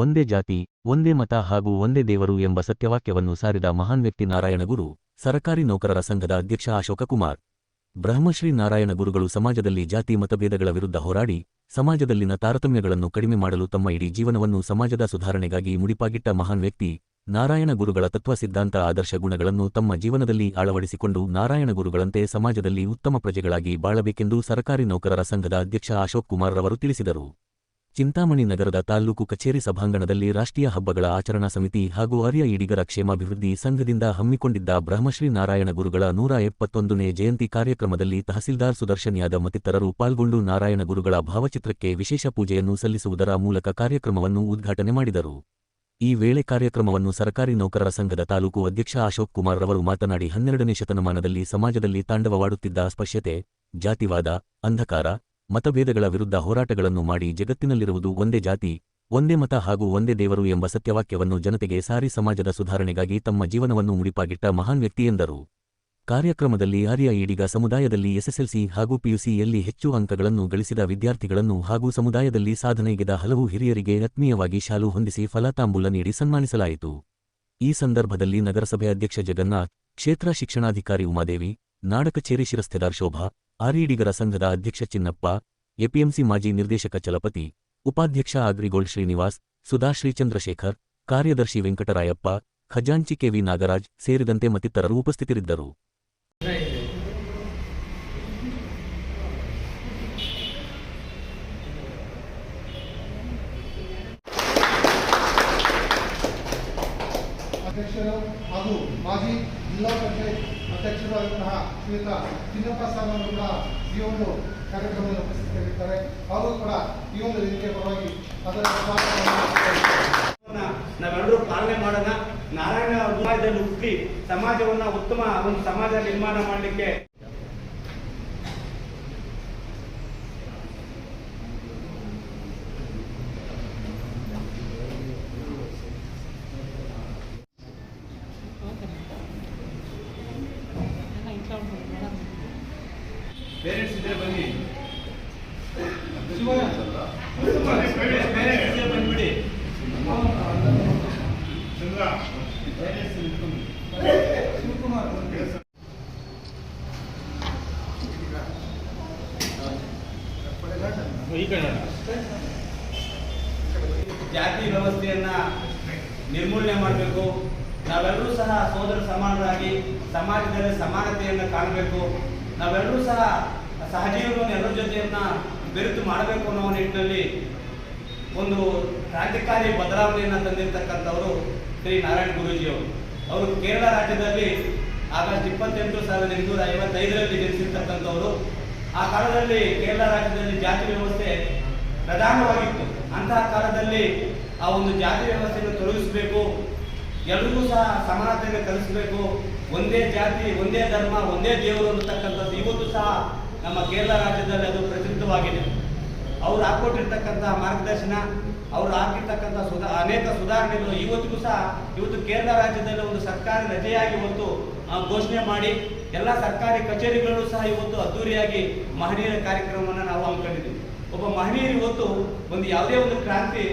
ಒಂದೇ ಜಾತಿ, ಒಂದೇ ಮತ ಹಾಗೂ ಒಂದೇ ದೇವರು ಎಂಬ ಸತ್ಯವಾಕ್ಯವನ್ನು ಸಾರಿದ ಮಹಾನ್ ವ್ಯಕ್ತಿ ನಾರಾಯಣಗುರು ಸರಕಾರಿ ನೌಕರರ ಸಂಘದ ಅಧ್ಯಕ್ಷ ಅಶೋಕ ಕುಮಾರ್. ಬ್ರಹ್ಮಶ್ರೀ ನಾರಾಯಣ ಗುರುಗಳು ಸಮಾಜದಲ್ಲಿ ಜಾತಿ ಮತಭೇದಗಳ ವಿರುದ್ಧ ಹೋರಾಡಿ, ಸಮಾಜದಲ್ಲಿನ ತಾರತಮ್ಯಗಳನ್ನು ಕಡಿಮೆ ಮಾಡಲು ತಮ್ಮ ಇಡೀ ಜೀವನವನ್ನು ಸಮಾಜದ ಸುಧಾರಣೆಗಾಗಿ ಮುಡಿಪಾಗಿಟ್ಟ ಮಹಾನ್ ವ್ಯಕ್ತಿ, ನಾರಾಯಣ ಗುರುಗಳ ತತ್ವ ಸಿದ್ಧಾಂತ ಆದರ್ಶ ಗುಣಗಳನ್ನು ತಮ್ಮ ಜೀವನದಲ್ಲಿ ಅಳವಡಿಸಿಕೊಂಡು ನಾರಾಯಣ ಗುರುಗಳಂತೆ ಸಮಾಜದಲ್ಲಿ ಉತ್ತಮ ಪ್ರಜೆಗಳಾಗಿ ಬಾಳಬೇಕೆಂದು ಸರಕಾರಿ ನೌಕರರ ಸಂಘದ ಅಧ್ಯಕ್ಷ ಅಶೋಕ್ ಕುಮಾರ್ ರವರು ತಿಳಿಸಿದರು. ಚಿಂತಾಮಣಿ ನಗರದ ತಾಲ್ಲೂಕು ಕಚೇರಿ ಸಭಾಂಗಣದಲ್ಲಿ ರಾಷ್ಟ್ರೀಯ ಹಬ್ಬಗಳ ಆಚರಣಾ ಸಮಿತಿ ಹಾಗೂ ಆರ್ಯ ಈಡಿಗರ ಕ್ಷೇಮಾಭಿವೃದ್ಧಿ ಸಂಘದಿಂದ ಹಮ್ಮಿಕೊಂಡಿದ್ದ ಬ್ರಹ್ಮಶ್ರೀ ನಾರಾಯಣ ಗುರುಗಳ ನೂರ ಎಪ್ಪತ್ತೊಂದನೇ ಜಯಂತಿ ಕಾರ್ಯಕ್ರಮದಲ್ಲಿ ತಹಸೀಲ್ದಾರ್ ಸುದರ್ಶನ್ ಯಾದವ್ ಮತ್ತಿತರರು ಪಾಲ್ಗೊಂಡು ನಾರಾಯಣ ಗುರುಗಳ ಭಾವಚಿತ್ರಕ್ಕೆ ವಿಶೇಷ ಪೂಜೆಯನ್ನು ಸಲ್ಲಿಸುವುದರ ಮೂಲಕ ಕಾರ್ಯಕ್ರಮವನ್ನು ಉದ್ಘಾಟನೆ ಮಾಡಿದರು. ಈ ವೇಳೆ ಕಾರ್ಯಕ್ರಮವನ್ನು ಸರ್ಕಾರಿ ನೌಕರರ ಸಂಘದ ತಾಲೂಕು ಅಧ್ಯಕ್ಷ ಅಶೋಕ್ ಕುಮಾರ್ ರವರು ಮಾತನಾಡಿ ಹನ್ನೆರಡನೇ ಶತಮಾನದಲ್ಲಿ ಸಮಾಜದಲ್ಲಿ ತಾಂಡವವಾಡುತ್ತಿದ್ದ ಅಸ್ಪಶ್ಯತೆ, ಜಾತಿವಾದ, ಅಂಧಕಾರ ಮತಭೇದಗಳ ವಿರುದ್ಧ ಹೋರಾಟಗಳನ್ನು ಮಾಡಿ ಜಗತ್ತಿನಲ್ಲಿರುವುದು ಒಂದೇ ಜಾತಿ, ಒಂದೇ ಮತ ಹಾಗೂ ಒಂದೇ ದೇವರು ಎಂಬ ಸತ್ಯವಾಕ್ಯವನ್ನು ಜನತೆಗೆ ಸಾರಿ ಸಮಾಜದ ಸುಧಾರಣೆಗಾಗಿ ತಮ್ಮ ಜೀವನವನ್ನು ಮುಡಿಪಾಗಿಟ್ಟ ಮಹಾನ್ ವ್ಯಕ್ತಿ ಎಂದರು. ಕಾರ್ಯಕ್ರಮದಲ್ಲಿ ಆರ್ಯ ಈಡಿಗ ಸಮುದಾಯದಲ್ಲಿ ಎಸ್ಎಸ್ಎಲ್ಸಿ ಹಾಗೂ ಪಿಯುಸಿಯಲ್ಲಿ ಹೆಚ್ಚು ಅಂಕಗಳನ್ನು ಗಳಿಸಿದ ವಿದ್ಯಾರ್ಥಿಗಳನ್ನು ಹಾಗೂ ಸಮುದಾಯದಲ್ಲಿ ಸಾಧನೆಗೆದ ಹಲವು ಹಿರಿಯರಿಗೆ ಆತ್ಮೀಯವಾಗಿ ಶಾಲು ಹೊಂದಿಸಿ ಫಲತಾಂಬೂಲ ನೀಡಿ ಸನ್ಮಾನಿಸಲಾಯಿತು. ಈ ಸಂದರ್ಭದಲ್ಲಿ ನಗರಸಭೆ ಅಧ್ಯಕ್ಷ ಜಗನ್ನಾಥ್, ಕ್ಷೇತ್ರ ಶಿಕ್ಷಣಾಧಿಕಾರಿ ಉಮಾದೇವಿ, ನಾಡಕಚೇರಿ ಶಿರಸ್ತೆದಾರ್ ಶೋಭಾ ಆರ್ಯಡಿಗರ ಸಂಘದ ಅಧ್ಯಕ್ಷ ಚಿನ್ನಪ್ಪ, ಎಪಿಎಂಸಿ ಮಾಜಿ ನಿರ್ದೇಶಕ ಚಲಪತಿ, ಉಪಾಧ್ಯಕ್ಷ ಅಗ್ರಿಗೋಲ್ಡ್ ಶ್ರೀನಿವಾಸ್ ಸುಧಾಶ್ರೀ ಚಂದ್ರಶೇಖರ್ ಕಾರ್ಯದರ್ಶಿ ವೆಂಕಟರಾಯಪ್ಪ, ಖಜಾಂಚಿ ಕೆವಿ ನಾಗರಾಜ್ ಸೇರಿದಂತೆ ಮತ್ತಿತರರು ಉಪಸ್ಥಿತರಿದ್ದರು. ಶ್ರೀಯುತ ಚಿನ್ನಪ್ಪ ಅವರು ಕೂಡ ಈ ಒಂದು ಕಾರ್ಯಕ್ರಮದಲ್ಲಿ ಉಪಸ್ಥಿತರಿರ್ತಾರೆ ಅವರು ಕೂಡ ಈ ಒಂದು ವೇದಿಕೆ ಪರವಾಗಿ ಅದರ ನಾವೆಲ್ಲರೂ ಪಾಲನೆ ಮಾಡೋಣ. ನಾರಾಯಣ ಸಮಾಜದಲ್ಲಿ ಹುಟ್ಟಿ ಸಮಾಜವನ್ನ ಉತ್ತಮ ಒಂದು ಸಮಾಜ ನಿರ್ಮಾಣ ಮಾಡಲಿಕ್ಕೆ ಜಾತಿ ವ್ಯವಸ್ಥೆಯನ್ನ ನಿರ್ಮೂಲನೆ ಮಾಡಬೇಕು. ನಾವೆಲ್ಲರೂ ಸಹ ಸೋದರ ಸಮಾನರಾಗಿ ಸಮಾಜದಲ್ಲಿ ಸಮಾನತೆಯನ್ನು ಕಾಣಬೇಕು. ನಾವೆಲ್ಲರೂ ಸಹ ಸಹಜೀವನವನ್ನು ಎಲ್ಲರ ಜೊತೆಯನ್ನ ಬೆರೆತು ಮಾಡಬೇಕು ಅನ್ನೋ ನಿಟ್ಟಿನಲ್ಲಿ ಒಂದು ಕ್ರಾಂತಿಕಾರಿ ಬದಲಾವಣೆಯನ್ನು ತಂದಿರತಕ್ಕಂಥವರು ಶ್ರೀ ನಾರಾಯಣ ಗುರೂಜಿಯವರು ಅವರು. ಕೇರಳ ರಾಜ್ಯದಲ್ಲಿ ಆಗಸ್ಟ್ ಇಪ್ಪತ್ತೆಂಟು ಸಾವಿರದ ಎಂಟುನೂರ ಐವತ್ತೈದರಲ್ಲಿ ಜನಿಸಿರ್ತಕ್ಕಂಥವರು. ಆ ಕಾಲದಲ್ಲಿ ಕೇರಳ ರಾಜ್ಯದಲ್ಲಿ ಜಾತಿ ವ್ಯವಸ್ಥೆ ಪ್ರಧಾನವಾಗಿತ್ತು. ಅಂತಹ ಕಾಲದಲ್ಲಿ ಆ ಒಂದು ಜಾತಿ ವ್ಯವಸ್ಥೆಯನ್ನು ತೊಲಗಿಸಬೇಕು ಎಲ್ರಿಗೂ ಸಹ ಸಮಾನತೆಯನ್ನು ಕಲಿಸಬೇಕು, ಒಂದೇ ಜಾತಿ, ಒಂದೇ ಧರ್ಮ, ಒಂದೇ ದೇವರು ಅನ್ನತಕ್ಕಂಥದ್ದು. ಇವತ್ತು ಸಹ ನಮ್ಮ ಕೇರಳ ರಾಜ್ಯದಲ್ಲಿ ಅದು ಪ್ರಚಲಿತವಾಗಿದೆ ಅವ್ರು ಹಾಕೊಟ್ಟಿರ್ತಕ್ಕಂತಹ ಮಾರ್ಗದರ್ಶನ, ಅವರು ಹಾಕಿರ್ತಕ್ಕಂಥ ಸುಧಾ, ಅನೇಕ ಸುಧಾರಣೆಗಳು ಇವತ್ತಿಗೂ ಸಹ ಇವತ್ತು ಕೇರಳ ರಾಜ್ಯದಲ್ಲಿ ಒಂದು ಸರ್ಕಾರಿ ರಜೆಯಾಗಿ ಇವತ್ತು ಘೋಷಣೆ ಮಾಡಿ ಎಲ್ಲ ಸರ್ಕಾರಿ ಕಚೇರಿಗಳಲ್ಲೂ ಸಹ ಇವತ್ತು ಅದ್ದೂರಿಯಾಗಿ ಮಹನೀಯರ ಕಾರ್ಯಕ್ರಮವನ್ನು ನಾವು ಹಮ್ಮಿಕೊಂಡಿದ್ದೀವಿ. ಒಬ್ಬ ಮಹನೀಯರು ಇವತ್ತು ಒಂದು ಯಾವುದೇ ಒಂದು ಕ್ರಾಂತಿ,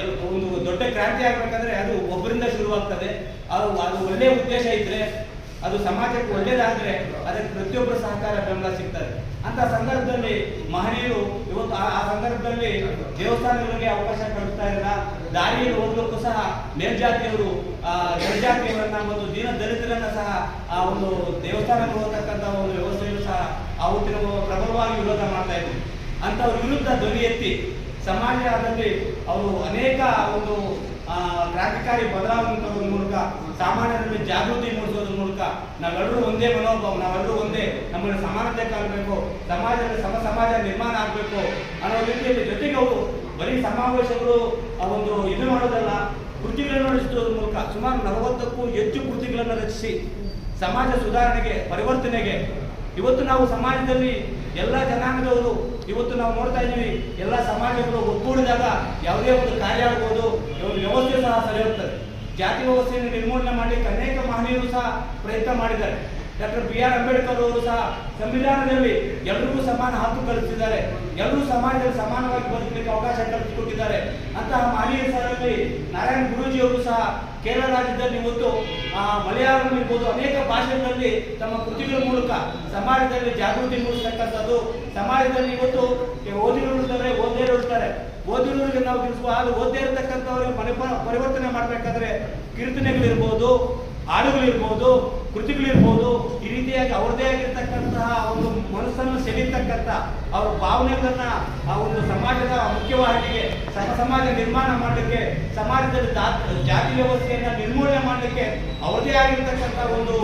ಎಲ್, ಒಂದು ದೊಡ್ಡ ಕ್ರಾಂತಿ ಆಗ್ಬೇಕಂದ್ರೆ ಅದು ಒಬ್ಬರಿಂದ ಶುರುವಾಗ್ತದೆ. ಅದು ಅದು ಒಳ್ಳೆಯ ಉದ್ದೇಶ ಇದ್ರೆ, ಅದು ಸಮಾಜಕ್ಕೆ ಒಳ್ಳೇದಾದ್ರೆ ಅದಕ್ಕೆ ಪ್ರತಿಯೊಬ್ಬರ ಸಹಕಾರ ಬೆಂಬಲ ಸಿಗ್ತದೆ. ಅಂತ ಸಂದರ್ಭದಲ್ಲಿ ಮಹನೀಯರು ಇವತ್ತು ಆ ಸಂದರ್ಭದಲ್ಲಿ ದೇವಸ್ಥಾನಗಳಿಗೆ ಅವಕಾಶ ಕಲ್ಪಿಸ್ತಾ ಇಲ್ಲ ದಾರಿಯಲ್ಲಿ ಹೋಗ್ಲಿಕ್ಕೂ ಸಹ ಮೇಲ್ಜಾತಿಯವರು ಆ, ಕೆಳಜಾತಿಯವರನ್ನ ಮತ್ತು ದೀನ ದಲಿತರನ್ನ ಸಹ ಆ ಒಂದು ದೇವಸ್ಥಾನಕ್ಕೆ ಹೋಗ್ತಕ್ಕಂಥ ಒಂದು ವ್ಯವಸ್ಥೆಯು ಸಹ ಅವತ್ತಿನ ಪ್ರಬಲವಾಗಿ ವಿರೋಧ ಮಾಡ್ತಾ ಇದ್ರು. ಅಂತವ್ರ ವಿರುದ್ಧ ಧ್ವನಿ ಎತ್ತಿ ಸಮಾಜದಲ್ಲಿ ಅವರು ಅನೇಕ ಒಂದು ಕ್ರಾಂತಿಕಾರಿ ಬದಲಾವಣೆ ತರೋದ್ರ ಮೂಲಕ ಸಾಮಾನ್ಯರಲ್ಲಿ ಜಾಗೃತಿ ಮೂಡಿಸೋದ್ರ ಮೂಲಕ ನಾವೆಲ್ಲರೂ ಒಂದೇ ಮನೋಭಾವ ನಾವೆಲ್ಲರೂ ಒಂದೇ ನಮ್ಮಲ್ಲಿ ಸಮಾನತೆ ಕಾಣಬೇಕು, ಸಮಾಜದಲ್ಲಿ ಸಮ ಸಮಾಜ ನಿರ್ಮಾಣ ಆಗಬೇಕು ಅನ್ನೋ ರೀತಿಯಲ್ಲಿ ಜೊತೆಗೆ ಅವರು ಬರೀ ಸಮಾವೇಶಗಳು ಒಂದು ಇದು ಮಾಡೋದಲ್ಲ, ಕೃತಿಗಳನ್ನು ರಚಿಸೋದ್ರ ಮೂಲಕ ಸುಮಾರು ನಲವತ್ತಕ್ಕೂ ಹೆಚ್ಚು ಕೃತಿಗಳನ್ನು ರಚಿಸಿ ಸಮಾಜ ಸುಧಾರಣೆಗೆ, ಪರಿವರ್ತನೆಗೆ ಇವತ್ತು ನಾವು ಸಮಾಜದಲ್ಲಿ ಎಲ್ಲ ಜನಾಂಗದವರು, ಇವತ್ತು ನಾವು ನೋಡ್ತಾ ಇದ್ದೀವಿ, ಎಲ್ಲ ಸಮಾಜಗಳು ಒಗ್ಗೂಡಿದಾಗ ಯಾವುದೇ ಒಂದು ಕಾರ್ಯ ಆಗ್ಬೋದು ಒಂದು ವ್ಯವಸ್ಥೆ ಸಹ ಸರಿ ಹೋಗ್ತದೆ ಜಾತಿ ವ್ಯವಸ್ಥೆಯನ್ನು ನಿರ್ಮೂಲನೆ ಮಾಡಲಿಕ್ಕೆ ಅನೇಕ ಮಹನೀಯರು ಸಹ ಪ್ರಯತ್ನ ಮಾಡಿದ್ದಾರೆ. ಡಾಕ್ಟರ್ ಬಿ ಆರ್ ಅಂಬೇಡ್ಕರ್ ಅವರು ಸಹ ಸಂವಿಧಾನದಲ್ಲಿ ಎಲ್ಲರಿಗೂ ಸಮಾನ ಹಕ್ಕು ಕಲ್ಪಿಸಿದ್ದಾರೆ. ಎಲ್ಲರೂ ಸಮಾಜದಲ್ಲಿ ಸಮಾನವಾಗಿ ಬದುಕಲಿಕ್ಕೆ ಅವಕಾಶ ಕಲ್ಪಿಸಿಕೊಟ್ಟಿದ್ದಾರೆ. ಅಂತಹ ಮಹನೀಯ ಸರಲ್ಲಿ ನಾರಾಯಣ ಗುರೂಜಿ ಅವರು ಸಹ ಕೇರಳ ರಾಜ್ಯದಲ್ಲಿ ಇವತ್ತು ಮಲಯಾಳಂ ಇರ್ಬೋದು ಅನೇಕ ಭಾಷೆಗಳಲ್ಲಿ ತಮ್ಮ ಕೃತಿಗಳ ಮೂಲಕ ಸಮಾಜದಲ್ಲಿ ಜಾಗೃತಿ ಮೂಡಿಸತಕ್ಕಂಥದ್ದು. ಸಮಾಜದಲ್ಲಿ ಇವತ್ತು ಓದಿರೋರು ಇರ್ತಾರೆ ಓದೇ ಇರ್ತಾರೆ ಓದಿರೋರಿಗೆ ನಾವು ತಿಳಿಸುವ ಅದು ಓದೇ ಇರತಕ್ಕಂಥವ್ರಿಗೆ ಪರಿವರ್ತನೆ ಮಾಡಬೇಕಾದ್ರೆ ಕೀರ್ತನೆಗಳಿರ್ಬೋದು, ಹಾಡುಗಳಿರ್ಬೋದು ಕೃತಿಗಳಿರ್ಬೋದು ಈ ರೀತಿಯಾಗಿ ಅವ್ರದೇ ಆಗಿರ್ತಕ್ಕಂತಹ ಒಂದು ಮನಸ್ಸನ್ನು ಸೆಳೀತಕ್ಕಂಥ ಅವ್ರ ಭಾವನೆಗಳನ್ನ ಆ ಒಂದು ಸಮಾಜದ ಮುಖ್ಯವಾಹಿನಿಗೆ ಸಹ ಸಮಾಜ ನಿರ್ಮಾಣ ಮಾಡಲಿಕ್ಕೆ ಸಮಾಜದಲ್ಲಿ ಜಾತಿ ವ್ಯವಸ್ಥೆಯನ್ನ ನಿರ್ಮೂಲನೆ ಮಾಡಲಿಕ್ಕೆ ಅವ್ರದೇ ಆಗಿರ್ತಕ್ಕಂಥ ಒಂದು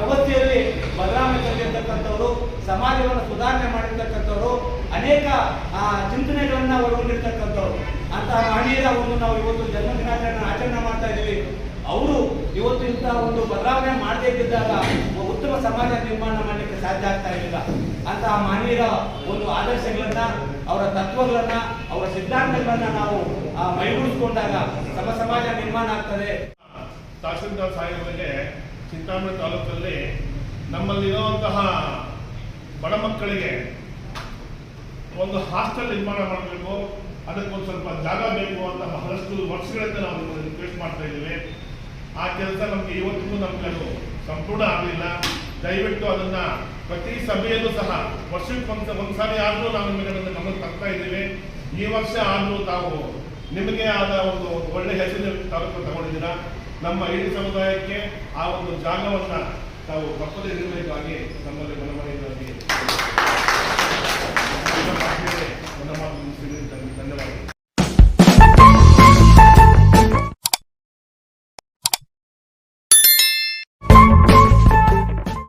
ವ್ಯವಸ್ಥೆಯಲ್ಲಿ ಬದಲಾವಣೆ ತಂದಿರ್ತಕ್ಕಂಥವ್ರು ಸಮಾಜವನ್ನು ಸುಧಾರಣೆ ಮಾಡಿರ್ತಕ್ಕಂಥವ್ರು ಅನೇಕ ಆ, ಚಿಂತನೆಗಳನ್ನ ಒಳಗೊಂಡಿರ್ತಕ್ಕಂಥವ್ರು ಅಂತಹ ಮಹನೀಯರ ಒಂದು ನಾವು ಇವತ್ತು ಜನ್ಮದಿನಾಚರಣೆ ಆಚರಣೆ ಮಾಡ್ತಾ ಇದ್ದೀವಿ. ಅವರು ಇವತ್ತು ಇಂತಹ ಒಂದು ಬದಲಾವಣೆ ಮಾಡದೇ ಇದ್ದಾಗ ಉತ್ತಮ ಸಮಾಜ ನಿರ್ಮಾಣ ಮಾಡಲಿಕ್ಕೆ ಸಾಧ್ಯ ಆಗ್ತಾ ಇರಲಿಲ್ಲ. ಅಂತಹ ಮಹನೀಯರ ಒಂದು ಆದರ್ಶಗಳನ್ನ, ಅವರ ತತ್ವಗಳನ್ನ, ಅವರ ಸಿದ್ಧಾಂತಗಳನ್ನ ನಾವು ಮೈಗೂಡಿಸ್ಕೊಂಡಾಗ ಸಮ ಸಮಾಜ ನಿರ್ಮಾಣ ಆಗ್ತದೆ. ತಹಸೀಲ್ದಾರ್ ಸಾಹೇಬರಿಗೆ ಚಿಂತಾಮಣಿ ತಾಲೂಕಲ್ಲಿ ನಮ್ಮಲ್ಲಿರುವಂತಹ ಬಡ ಮಕ್ಕಳಿಗೆ ಒಂದು ಹಾಸ್ಟೆಲ್ ನಿರ್ಮಾಣ ಮಾಡಬೇಕು. ಅದಕ್ಕೊಂದು ಸ್ವಲ್ಪ ಜಾಗ ಬೇಕು ಅಂತ ಬಹಳಷ್ಟು ವರ್ಷಗಳಿಂದ ನಾವು ರಿಕ್ವೆಸ್ಟ್ ಮಾಡ್ತಾ ಇದ್ದೀವಿ. ಆ ಕೆಲಸ ನಮಗೆ ಇವತ್ತಿಗೂ ನಮಗೆ ಅದು ಸಂಪೂರ್ಣ ಆಗಲಿಲ್ಲ. ದಯವಿಟ್ಟು ಅದನ್ನ ಪ್ರತಿ ಸಭೆಯಲ್ಲೂ ಸಹ ವರ್ಷಕ್ಕೆ ಒಂದು ಒಂದ್ಸಾರಿ ಆದರೂ ನಾವು ನಿಮಗೆ ಅದನ್ನು ಗಮನ ತರ್ತಾ ಇದ್ದೀವಿ. ಈ ವರ್ಷ ಆದರೂ ತಾವು ನಿಮಗೆ ಆದ ಒಂದು ಒಳ್ಳೆ ಹೆಸರು ತಾಲೂಕು ತಗೊಂಡಿದ್ದೀರಾ. ನಮ್ಮ ಇಡೀ ಸಮುದಾಯಕ್ಕೆ ಆ ಒಂದು ಜಾಗವನ್ನ ತಾವು ತಪ್ಪದೇ ಇರಬೇಕಾಗಿ ನಮ್ಮಲ್ಲಿ